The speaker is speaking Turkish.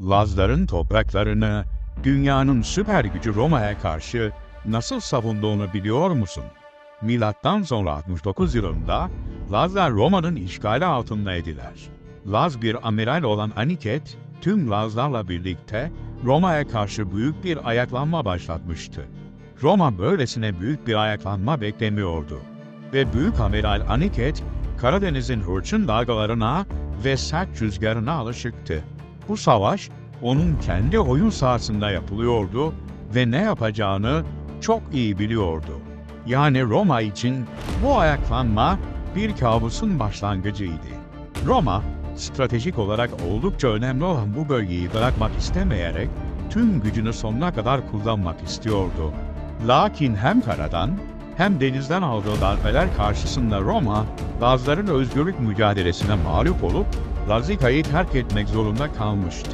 Lazların topraklarını dünyanın süper gücü Roma'ya karşı nasıl savunduğunu biliyor musun? Milattan sonra 69 yılında Lazlar Roma'nın işgali altındaydılar. Laz bir amiral olan Aniket, tüm Lazlarla birlikte Roma'ya karşı büyük bir ayaklanma başlatmıştı. Roma böylesine büyük bir ayaklanma beklemiyordu. Ve Büyük Amiral Aniket, Karadeniz'in hırçın dalgalarına ve sert rüzgarına alışıktı. Bu savaş onun kendi oyun sahasında yapılıyordu ve ne yapacağını çok iyi biliyordu. Yani Roma için bu ayaklanma bir kabusun başlangıcıydı. Roma, stratejik olarak oldukça önemli olan bu bölgeyi bırakmak istemeyerek tüm gücünü sonuna kadar kullanmak istiyordu. Lakin hem karadan hem denizden aldığı darbeler karşısında Roma, Lazların özgürlük mücadelesine mağlup olup Lazika'yı terk etmek zorunda kalmıştı.